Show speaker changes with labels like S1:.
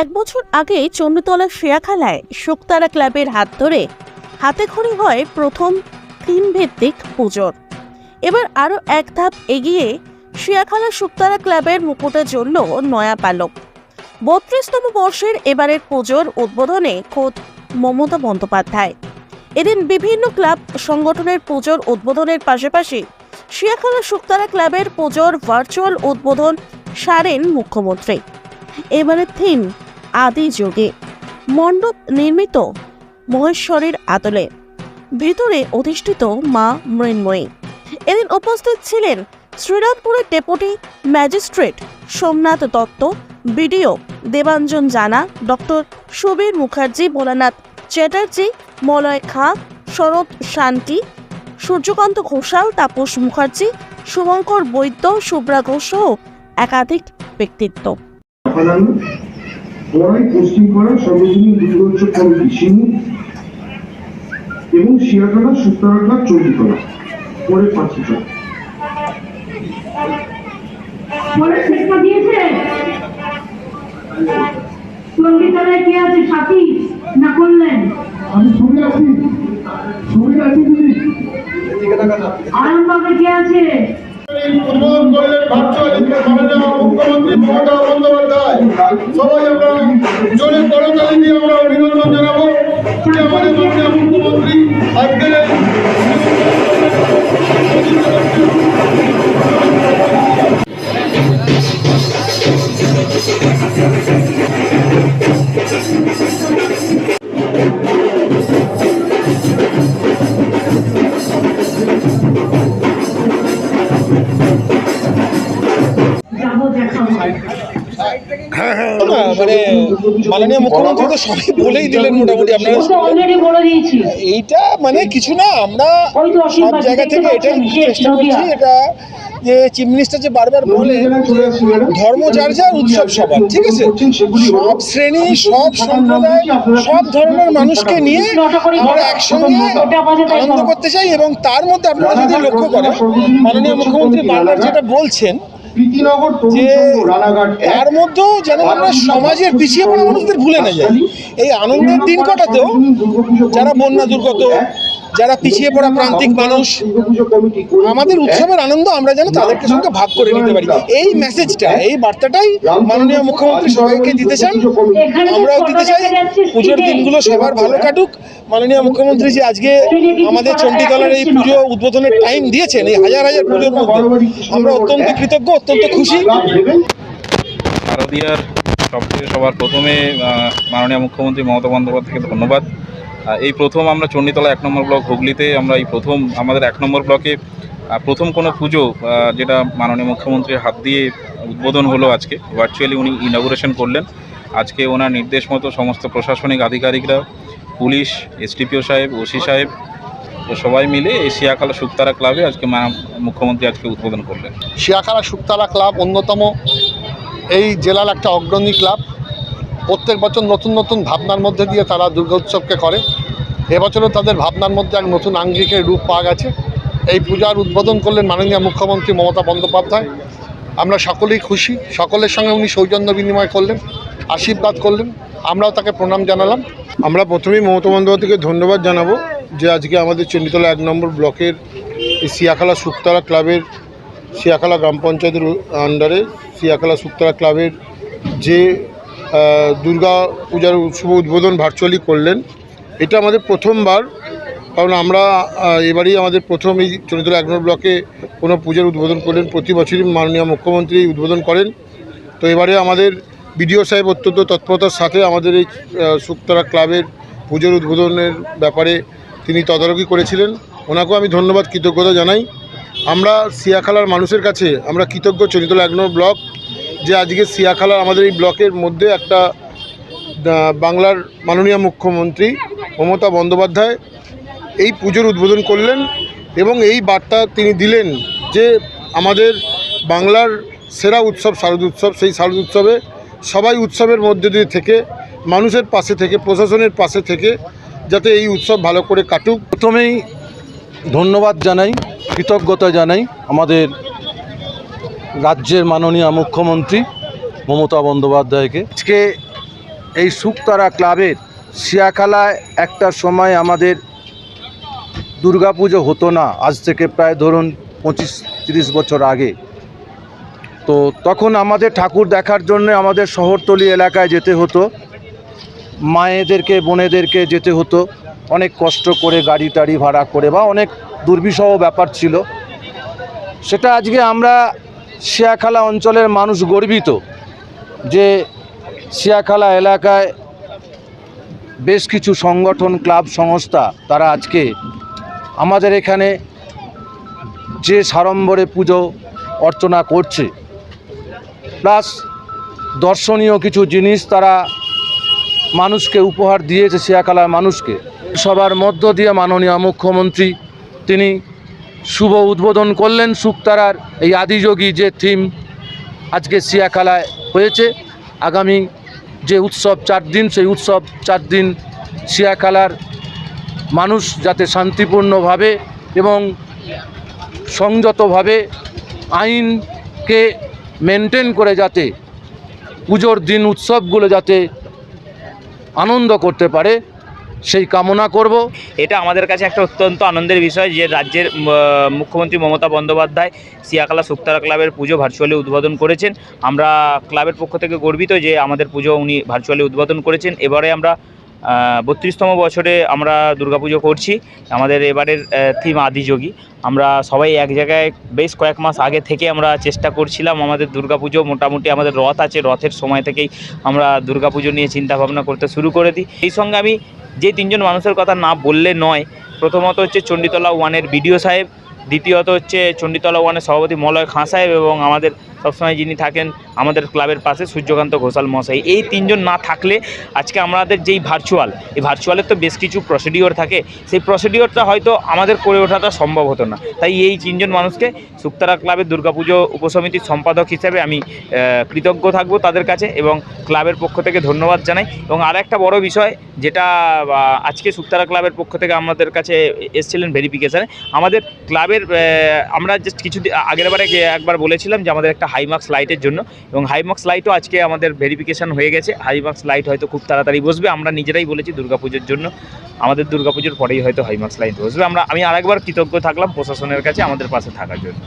S1: এক বছর আগে চন্দ্রতলা শিয়াখালায় শুকতারা ক্লাবের হাত ধরে হাতে খড়ি হয় প্রথম থিম ভিত্তিক পুজোর। এবার আরও এক ধাপ এগিয়ে শিয়াখালা শুকতারা ক্লাবের মুকুটে জ্বলল নয়া পালক। বত্রিশতম বর্ষের এবারের পুজোর উদ্বোধনে খোদ মমতা বন্দ্যোপাধ্যায়। এদিন বিভিন্ন ক্লাব সংগঠনের পুজোর উদ্বোধনের পাশাপাশি শিয়াখালা শুকতারা ক্লাবের পুজোর ভার্চুয়াল উদ্বোধন সারেন মুখ্যমন্ত্রী। এবারের থিম আদি যুগে। মণ্ডপ নির্মিত মহেশ্বরীর আদলে। ভিতরে অধিষ্ঠিত মা মৃন্ময়ী। এদিন উপস্থিত ছিলেন শ্রীরামপুরের deputy magistrate Somnath Dutta, BDO Debanjan Jana, doctor Subir Mukherjee, Bholanath Chatterjee, Malay Khan, Sarat Shanti, Suryakanta Ghoshal, Tapas Mukherjee Shubhankar বৈদ্য শুভ্রা ঘোষ একাধিক ব্যক্তিত্ব।
S2: বড়াই পশ্চিমপাড়া সর্বজনীন দুর্গোৎসব কমিটি সিঙ্গু এবং শিয়াখানা সুস্তারাঘাট চণ্ডীতলা পরে পাঁচিটা
S3: পরে শিক্ষা দিয়েছে। চণ্ডীতলায় কে আছে? সাথী? না করলেন?
S2: আমি ছবি আছি। ছবি আছি দিদি
S3: আরামবাগে কে আছে?
S4: উদ্বোধন করলেন ভার্চুয়ালি মুখ্যমন্ত্রী মমতা বন্দ্যোপাধ্যায়, সবাই আমরা জোরে করতালি দিয়ে আমরা অভিনন্দন জানাব। আমাদের মুখ্যমন্ত্রী আজকের
S5: মানে মাননীয় মুখ্যমন্ত্রী তো সবই বলেই দিলেন মোটামুটি আপনারা এইটা মানে কিছু না আমরা সব জায়গা থেকে এটাই চেষ্টা করছি এটা যে চিফ মিনিস্টার যে বারবার বলে ধর্ম যার যার উৎসব সবার ঠিক আছে? সব শ্রেণি সব সম্প্রদায় সব ধর্মের মানুষকে নিয়ে আমরা একসঙ্গে আনন্দ করতে চাই এবং তার মধ্যে আপনারা যদি লক্ষ্য করেন মাননীয় মুখ্যমন্ত্রী বারবার যেটা বলছেন যে তার মধ্যেও যেন আমরা সমাজের পিছিয়ে পড়া মানুষদের ভুলে না যাই। এই আনন্দের দিন কটাতেও যারা বন্যা দুর্গত যারা পিছিয়ে পড়া প্রান্তিক মানুষ, আমাদের উৎসবের আনন্দ আমরা যেন তাদেরকে সঙ্গে ভাগ করে নিতে পারি। এই মেসেজটা এই বার্তাটাই মাননীয় মুখ্যমন্ত্রী সবাইকে দিতে চান। আমরাও দিতে চাই। পুজোর দিনগুলো সবার ভালো কাটুক। মাননীয় মুখ্যমন্ত্রী যে আজকে আমাদের চণ্ডীতলার এই পুজো উদ্বোধনের টাইম দিয়েছেন, এই হাজার হাজার পুজোর মধ্যে। আমরা অত্যন্ত কৃতজ্ঞ, অত্যন্ত খুশি।
S6: শারদীয়ার সবচেয়ে সবার প্রথমে মাননীয় মুখ্যমন্ত্রী মমতা বন্দ্যোপাধ্যায়কে ধন্যবাদ। এই প্রথম আমরা চণ্ডীতলা এক নম্বর ব্লক হুগলিতে আমরা এই প্রথম, আমাদের এক নম্বর ব্লকে প্রথম কোনো পুজো যেটা মাননীয় মুখ্যমন্ত্রীর হাত দিয়ে উদ্বোধন হলো আজকে ভার্চুয়ালি উনি ইনাগুরেশন করলেন। আজকে ওনার নির্দেশ মতো সমস্ত প্রশাসনিক আধিকারিকরা, পুলিশ এসডিপিও সাহেব ওসি সাহেব সবাই মিলে এই শিয়াখালা শুক্তারা ক্লাবে আজকে মুখ্যমন্ত্রী আজকে উদ্বোধন করলেন।
S7: শিয়াখালা শুক্তালা ক্লাব অন্যতম। এই জেলার একটা অগ্রণী ক্লাব। প্রত্যেক বছর নতুন নতুন ভাবনার মধ্যে দিয়ে তারা দুর্গা উৎসবকে করে। এবছরও তাদের ভাবনার মধ্যে এক নতুন আঙ্গিকের রূপ পাওয়া গেছে। এই পূজার উদ্বোধন করলেন মাননীয় মুখ্যমন্ত্রী মমতা বন্দ্যোপাধ্যায়। আমরা সকলেই খুশি, সকলের সঙ্গে উনি সৌজন্য বিনিময় করলেন, আশীর্বাদ করলেন। আমরাও তাকে প্রণাম জানালাম।
S4: আমরা প্রথমেই মমতা বন্দ্যোপাধ্যায়কে ধন্যবাদ জানাব যে আজকে আমাদের চণ্ডীতলা এক নম্বর ব্লকের সিয়াখালা সুক্তারা ক্লাবের, সিয়াখালা গ্রাম পঞ্চায়েতের আন্ডারে সিয়াখালা সুক্তারা ক্লাবের যে দুর্গা পূজার শুভ উদ্বোধন ভার্চুয়ালি করলেন। এটা আমাদের প্রথমবার, কারণ আমরা এবারই আমাদের প্রথম এই চণ্ডীতলা এক ব্লকে কোনো পূজার উদ্বোধন করলেন। প্রতি বছরই মাননীয় মুখ্যমন্ত্রী উদ্বোধন করেন। তো এবারে আমাদের বিডিও সাহেব অত্যন্ত তৎপরতার সাথে আমাদের এই শুকতারা ক্লাবের পুজোর উদ্বোধনের ব্যাপারে তিনি তদারকি করেছিলেন। ওনাকেও আমি ধন্যবাদ, কৃতজ্ঞতা জানাই। আমরা সিয়াখালার মানুষের কাছে আমরা কৃতজ্ঞ চরিতলা এক ব্লক। যে আজকে সিয়াখালার আমাদের এই ব্লকের মধ্যে একটা বাংলার মাননীয় মুখ্যমন্ত্রী মমতা বন্দ্যোপাধ্যায় এই পুজোর উদ্বোধন করলেন এবং এই বার্তা তিনি দিলেন যে আমাদের বাংলার সেরা উৎসব, শারদ উৎসব, সেই শারদ উৎসবে সবাই উৎসবের মধ্যে দিয়ে থেকে, মানুষের পাশে থেকে, প্রশাসনের পাশে থেকে যাতে এই উৎসব ভালো করে কাটুক।
S8: প্রথমেই ধন্যবাদ জানাই, কৃতজ্ঞতা জানাই আমাদের রাজ্যের মাননীয় মুখ্যমন্ত্রী মমতা বন্দ্যোপাধ্যায়কে। আজকে এই শুকতারা ক্লাবের শিয়াখালায় একটা সময় আমাদের দুর্গাপুজো হতো না, আজ থেকে প্রায় ধরুন পঁচিশ তিরিশ বছর আগে। তো তখন আমাদের ঠাকুর দেখার জন্য আমাদের শহরতলি এলাকায় যেতে হতো, মায়েদেরকে, বোনেদেরকে যেতে হতো। অনেক কষ্ট করে গাড়ি টাড়ি ভাড়া করে বা অনেক দুর্বিষহ ব্যাপার ছিল। সেটা আজকে আমরা শিয়াখালা অঞ্চলের মানুষ গর্বিত যে শিয়াখালা এলাকায় বেশ কিছু সংগঠন, ক্লাব, সংস্থা তারা আজকে আমাদের এখানে যে সাড়ম্বরে পুজো অর্চনা করছে। প্লাস দর্শনীয় কিছু জিনিস তারা মানুষকে উপহার দিয়েছে, শিয়াখালার মানুষকে। সবার মধ্য দিয়ে মাননীয় মুখ্যমন্ত্রী, তিনি শুভ উদ্বোধন করলেন শুকতারার এই আদিযোগী যে থিম আজকে শিয়াখালায় হয়েছে। আগামী যে উৎসব চার দিন, সেই উৎসব চার দিন শিয়াখালার মানুষ যাতে শান্তিপূর্ণভাবে এবং সংযতভাবে আইনকে মেনটেন করে যাতে পুজোর দিন উৎসবগুলো যাতে আনন্দ করতে পারে সেই কামনা করব।
S9: এটা আমাদের কাছে একটা অত্যন্ত আনন্দের বিষয় যে রাজ্যের মুখ্যমন্ত্রী মমতা বন্দ্যোপাধ্যায় সিয়াকালা সুক্তারা ক্লাবের পুজো ভার্চুয়ালি উদ্বোধন করেছেন। আমরা ক্লাবের পক্ষ থেকে গর্বিত যে আমাদের পুজো উনি ভার্চুয়ালি উদ্বোধন করেছেন। এবারে আমরা বত্রিশতম বছরে আমরা দুর্গাপুজো করছি। আমাদের এবারের থিম আদিযোগী। আমরা সবাই এক জায়গায় বেশ কয়েক মাস আগে থেকে আমরা চেষ্টা করছিলাম আমাদের দুর্গাপুজো। মোটামুটি আমাদের রথ আছে। রথের সময় থেকেই আমরা দুর্গাপুজো নিয়ে চিন্তা ভাবনা করতে শুরু করে দিই। এই সঙ্গে আমি যে তিনজন মানুষের কথা না বললে নয়, প্রথমত হচ্ছে চণ্ডীতলা ওয়ানের বিডিও সাহেব, দ্বিতীয়ত হচ্ছে চণ্ডীতলা ওয়ানের সভাপতি মলয় খাঁ সাহেব এবং আমাদের সবসময় যিনি থাকেন আমাদের ক্লাবের পাশে, সূর্যকান্ত ঘোষাল মশাই এই তিনজন না থাকলে আজকে আমাদের যেই ভার্চুয়াল এই ভার্চুয়ালের তো বেশ কিছু প্রসিডিওর থাকে। সেই প্রসিডিওরটা হয়তো আমাদের করে ওঠাটা সম্ভব হতো না। তাই এই তিনজন মানুষকে সুক্তারা ক্লাবের দুর্গাপুজো উপসমিতির সম্পাদক হিসেবে আমি কৃতজ্ঞ থাকব তাদের কাছে এবং ক্লাবের পক্ষ থেকে ধন্যবাদ জানাই। এবং আর একটা বড় বিষয়, যেটা আজকে সুক্তারা ক্লাবের পক্ষ থেকে আমাদের কাছে এসেছিলেন ভেরিফিকেশানে আমাদের ক্লাবের আমরা জাস্ট কিছু আগের বারে একবার বলেছিলাম যে আমাদের একটা হাইমার্কস লাইটের জন্য। এবং হাইমার্কস লাইটও আজকে আমাদের ভেরিফিকেশান হয়ে গেছে। হাইমার্কস লাইট হয়তো খুব তাড়াতাড়ি বসবে। আমরা নিজেরাই বলেছি দুর্গাপুজোর জন্য। আমাদের দুর্গাপুজোর পরেই হয়তো হাইমার্কস লাইট বসবে। আমরা, আমি আরেকবার কৃতজ্ঞ থাকলাম প্রশাসনের কাছে, আমাদের পাশে থাকার জন্য।